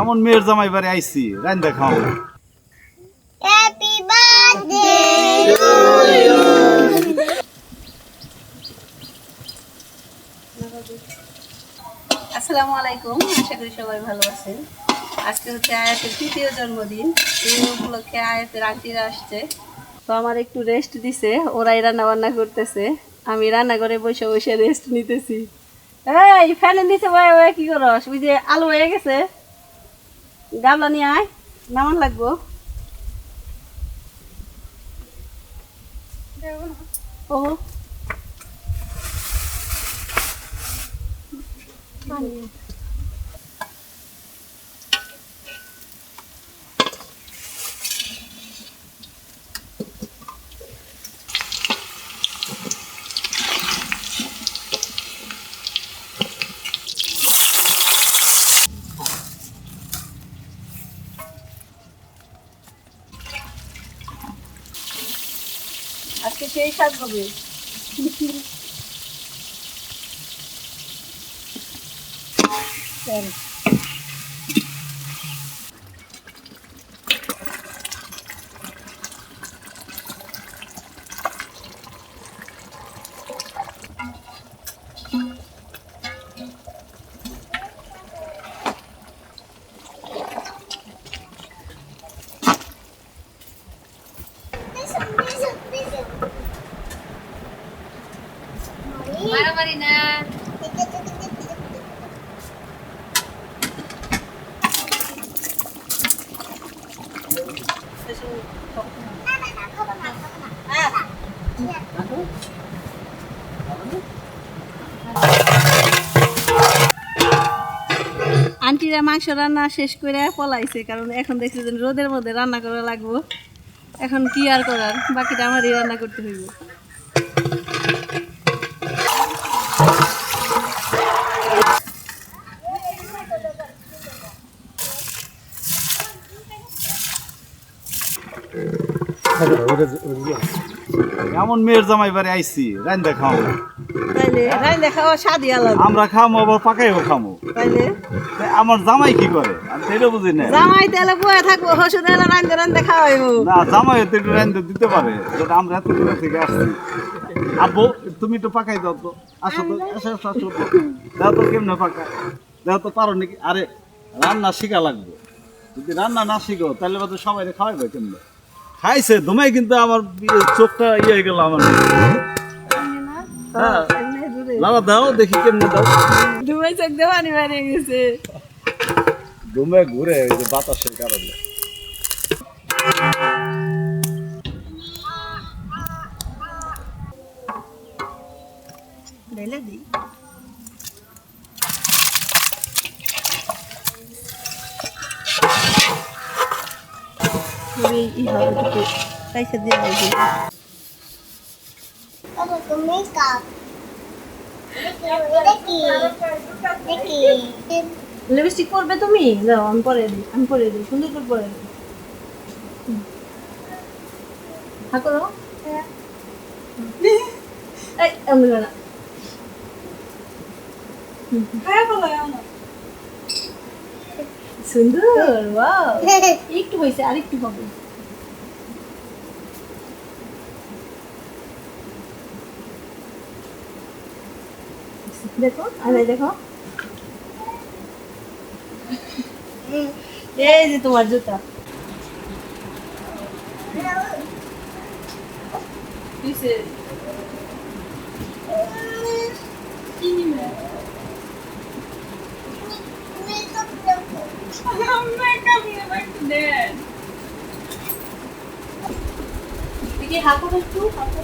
এমন মেয়ের জামাই বাড়ি আইছি রান্দা খাও Happy birthday আসসালামু আলাইকুম আশা করি সবাই ভালো আছেন। আজকে হচ্ছে আয়াতের তৃতীয় জন্মদিন এই উপলক্ষে আয়াতের আন্টিরা আসছে। তো আমার একটু রেস্ট দিছে ওরাই রান্না বান্না করতেছে। আমি রান্না করে বসে বসে রেস্ট নিতেছি। এই ফ্যানের নিচে বয়ে বয়ে কি করস? ওই যে আলু হয়ে গেছে। গামলা নিয়ে আয় নামান লাগবো? ও আজকে সেই শাক হবে চল। মারামারি না আন্টিরা মাংস রান্না শেষ করে পলাইছে, কারণ এখন দেখছি যে রোদের মধ্যে রান্না করা লাগবো। এখন কি আর করার? বাকিটা আমারই রান্না করতে হইব। এমন মেয়ের জামাই বাড়ি আইছি রান্দা খাও খাওয়া স্বাদই আলাদা। আমরা খামো আবার পাকাইও খামো। তাইলে? আমার জামাই কি করে? আমি সেটা বুঝি না জামাই তেলে বয়ে থাকব হসুদ এলে রান্ধে রান্ধে খাওয়াইবো। না জামাই তো একটু রান্দা দিতে পারে যেটা আমরা এত দূর থেকে আসছি। আব্বু তুমি একটু পাকাই দাও তো। আসো তো আসো আসো আসো তো। দাও তো কেমনে পাকা? দাও তো পারো নাকি? আরে রান্না শিখা লাগবে। যদি রান্না না শিখো তাহলে তো সবাই খাওয়াইবে কেমনে? খাইছে তোমায় কিন্তু আমার চোখটা ইয়ে হয়ে গেল আমার। হ্যাঁ লালা দাও দেখি কেমনে দাও। ডুবাই চোখ দিয়ে পানি বেরিয়ে গেছে। দুমে ঘুরে ওই যে বাতাসের কারণে। ই হবে একটু পয়সা দিয়ে লিপস্টিক পরবে তুমি? যাও আমি পরে দিই আমি পরে দিই সুন্দর করে পরে দিই। হা করো। এই এমনি না সুন্দর ওয়াও। একটু হয়েছে আর একটু হবে। দেখো আরে দেখো এই যে তোমার জুতা কিসে দেখি হাঁকো একটু হাঁকো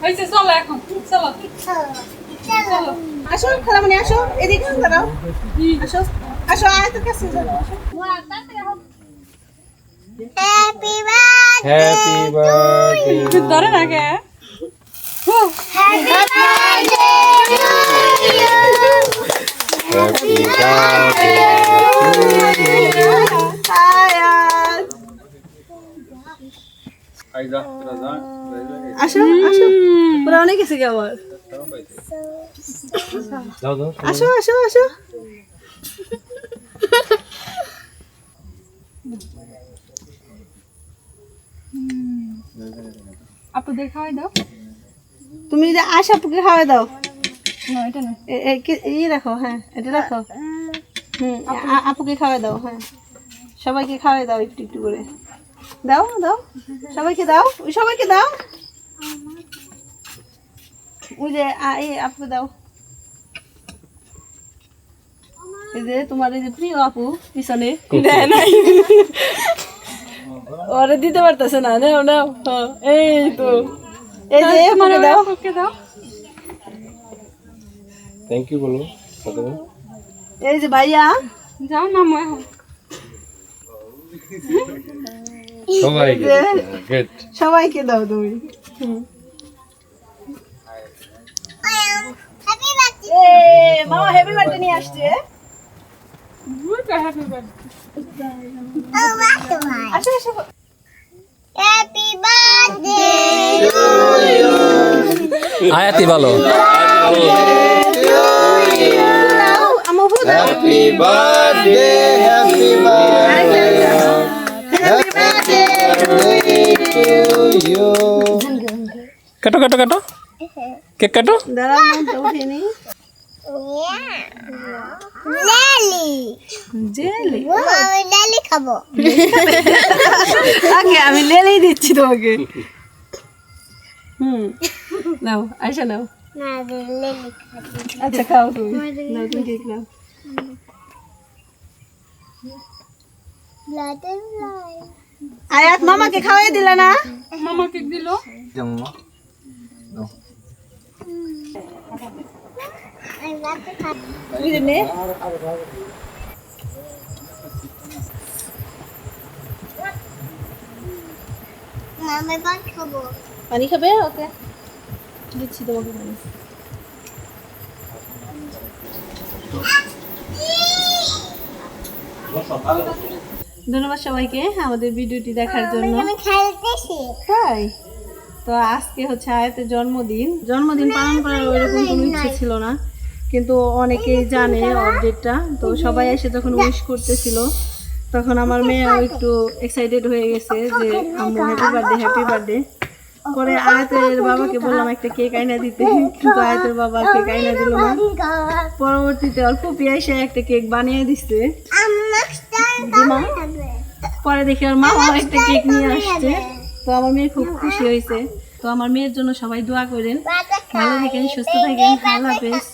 হয়েছে চলো এখন চলো। চলো। আসো খালামণি আসো এদিকে দাঁড়াও। আসো আসো আয় তো কাছে হ্যাপি বার্থডে ধরে না কে happy birthday Happy birthday to you, Hayat. Ayda, Raza. আপু দেখা হয় দাও তুমি আশা আপুকে খাওয়া দাও না এটা না। এ- এ- কি- এই রাখো হ্যাঁ এটা রাখো। হুম আপুকে খাওয়া দাও হ্যাঁ। সবাইকে খাওয়াই দাও একটু একটু করে। দাও দাও। সবাইকে দাও ওই সবাইকে দাও। ওই যে এই আপুকে দাও। এই যে তোমার এই যে প্রিয় আপু পিছনে। দেয় নাই ওরে দিতে পারতেছে না নাও নাও হ্যাঁ, এই তো। এই যে দাও। দাও। থ্যাংক ইউ বলো এই যে ভাইয়া। যাও নামো এখন সবাইকে সবাইকে দাও তুমি। মামা হ্যাপি বার্থডে নিয়ে আসছে। হ্যাপি বার্থডে হ্যাপি বার্থডে আয়াতি ভালো। দাও আমা বউ দাও Happy birthday, happy birthday, to you. কাটো কাটো কাটো কেক কাটো দাঁড়াও মনটা উঠিনি লেলি জেলি আমি লেলি খাব আগে আমি লেলেই দিচ্ছি তোমাকে হুম নাও আয়সা নাও না লেলি খাব আচ্ছা খাও তুমি। নাও তুমি কেক নাও। আয়াত মামাকে খাওয়াই দিলা না? মামা কেক দিল। নে পানি খাবে ওকে? দিচ্ছি তোমাকে পানি ধন্যবাদ সবাইকে আমাদের ভিডিওটি দেখার জন্য। তাই? তো আজকে হচ্ছে আয়াতের জন্মদিন। জন্মদিন পালন করার ওইরকম কোনো ইচ্ছে ছিল না। কিন্তু অনেকেই জানে অর্ধেকটা তো সবাই এসে যখন উইশ করতেছিল তখন আমার মেয়েও একটু এক্সাইটেড হয়ে গেছে যে আম্মু হ্যাপি বার্থডে হ্যাপি বার্থডে পরে আয়াতের বাবাকে বললাম একটা কেক আইনা দিতে। কিন্তু আয়াতের বাবা কেক আইনা দিল না। পরবর্তীতে অল্প একটা কেক বানিয়ে দিচ্ছে পরে দেখি আর মা একটা কেক নিয়ে আসছে। তো আমার মেয়ে খুব খুশি হয়েছে। তো আমার মেয়ের জন্য সবাই দোয়া করেন। ভালো থাকেন সুস্থ থাকেন। আল্লাহ হাফেজ।